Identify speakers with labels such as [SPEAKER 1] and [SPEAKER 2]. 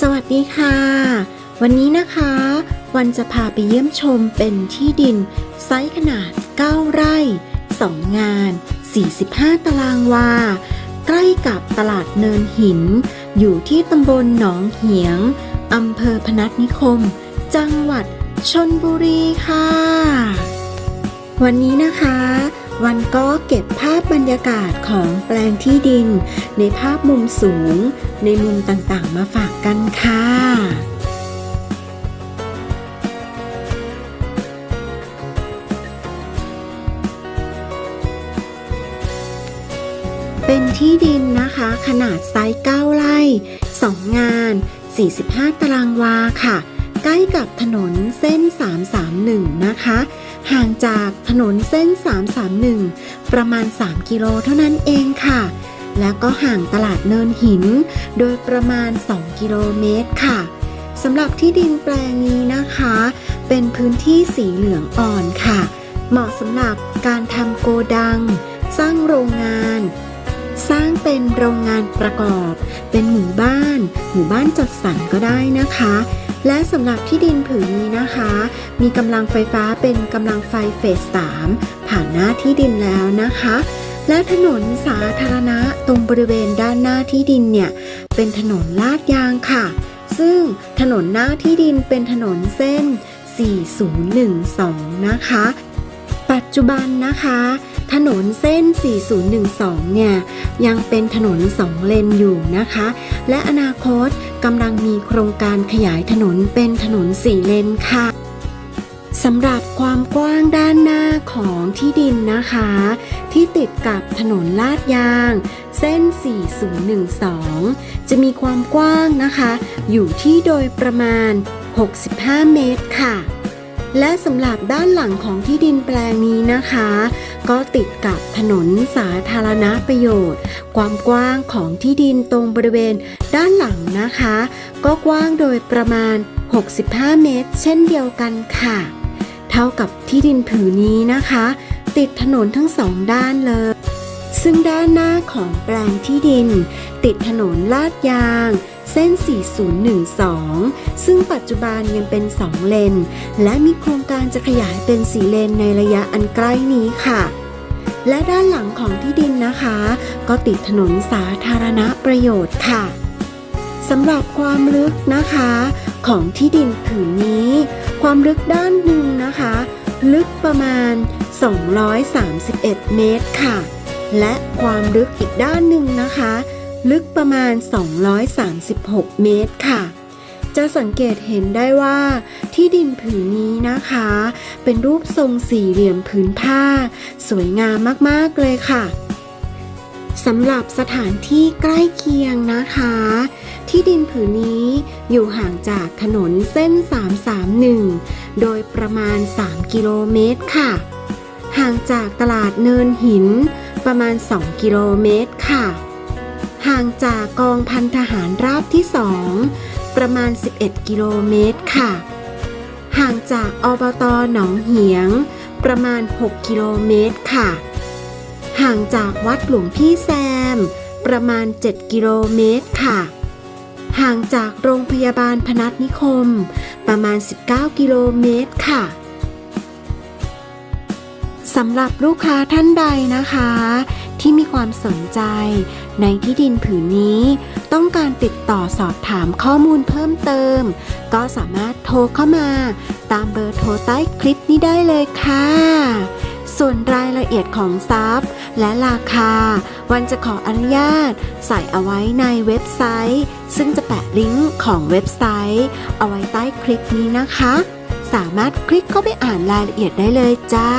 [SPEAKER 1] สวัสดีค่ะ วันนี้นะคะ วันจะพาไปเยี่ยมชมเป็นที่ดิน ไซส์ขนาด 9 ไร่ 2 งาน 45 ตารางวา ใกล้กับตลาดเนินหิน อยู่ที่ตำบลหนองเหียงอำเภอพนัสนิคม จังหวัดชนบุรีค่ะ วันนี้นะคะวันก็เก็บภาพบรรยากาศของแปลงที่ดิน ในภาพมุมสูง ในมุมต่างๆ มาฝากกันค่ะเป็นที่ดินนะคะ ขนาดไซส์9ไร่ 2 งาน 45 ตารางวาค่ะ ใกล้กับถนนเส้น 331 นะคะ ห่างจากถนนเส้น 331 ประมาณ 3 กิโลเท่านั้นเองค่ะ แล้วก็ห่างตลาดเนินหิน โดยประมาณ 2 กิโลเมตรค่ะสำหรับที่ดินแปลงนี้นะคะ เป็นพื้นที่สีเหลืองอ่อนค่ะ เหมาะสำหรับการทำโกดัง สร้างโรงงาน สร้างเป็นโรงงานประกอบ เป็นหมู่บ้าน หมู่บ้านจัดสรรก็ได้นะคะ และสำหรับที่ดินผืนนี้นะคะ มีกำลังไฟฟ้าเป็นกำลังไฟเฟส 3 ผ่านหน้าที่ดินแล้วนะคะ และถนนสาธารณะตรงบริเวณด้านหน้าที่ดินเนี่ย เป็นถนนลาดยางค่ะ ซึ่งถนนหน้าที่ดินเป็นถนนเส้น 4012 นะคะ ปัจจุบันนะคะ ถนนเส้น 4012 เนี่ย ยังเป็นถนน2เลนอยู่นะคะ และอนาคตกำลังมีโครงการขยายถนนเป็นถนน4เลนค่ะ สำหรับความกว้างด้านหน้าของที่ดินนะคะ ที่ติดกับถนนลาดยาง เส้น 4012 จะมีความกว้างนะคะ อยู่ที่โดยประมาณ 65 เมตรค่ะ และสำหรับด้านหลังของที่ดินแปลงนี้นะคะ ก็ติดกับถนนสาธารณประโยชน์ ความกว้างของที่ดินตรงบริเวณด้านหลังนะคะ ก็กว้างโดยประมาณ65 เมตร เช่นเดียวกันค่ะ เท่ากับที่ดินผืนนี้นะคะ ติดถนนทั้งสองด้านเลย ซึ่งด้านหน้าของแปลงที่ดิน ติดถนนลาดยาง เส้น 4012 ซึ่งปัจจุบันยังเป็น 2 เลน และมีโครงการจะขยายเป็น4เลนในระยะอันใกล้นี้ค่ะและด้านหลังของที่ดินนะคะ ก็ติดถนนสาธารณประโยชน์ค่ะสำหรับความลึกนะคะ ของที่ดินผืนนี้ ความลึกด้านหนึ่ง ลึกประมาณ 231 เมตรค่ะ และความลึกอีกด้านหนึ่งนะคะ ลึกประมาณ 236 เมตรค่ะ จะสังเกตเห็นได้ว่าที่ดินผืนนี้นะคะ เป็นรูปทรงสี่เหลี่ยมผืนผ้า สวยงามมากๆเลยค่ะสำหรับสถานที่ใกล้เคียงนะคะ ที่ดินผืนนี้อยู่ห่างจากถนนเส้น 331 โดย ประมาณ 3 กิโลเมตรค่ะ ห่างจากตลาดเนินหินประมาณ 2 กิโลเมตรค่ะ ห่างจากกองพันทหารราบที่ 2 ประมาณ 11 กิโลเมตรค่ะ ห่างจากอบตหนองเหียง ประมาณ 6 กิโลเมตรค่ะ ห่างจากวัดหลวงพี่แซม ประมาณ 7 กิโลเมตรค่ะ ห่างจากโรงพยาบาลพนัสนิคม ประมาณ 19 กิโลเมตรค่ะสำหรับลูกค้าท่านใดนะคะ ที่มีความสนใจในที่ดินผืนนี้ ต้องการติดต่อสอบถามข้อมูลเพิ่มเติม ก็สามารถโทรเข้ามา ตามเบอร์โทรใต้คลิปนี้ได้เลยค่ะ ส่วนรายละเอียดของทรัพย์ และราคา วันจะขออนุญาต ใส่เอาไว้ในเว็บไซต์ ซึ่งจะแปะลิงก์ของเว็บไซต์ เอาไว้ใต้คลิปนี้นะคะ สามารถคลิกเข้าไปอ่านรายละเอียดได้เลยจ้า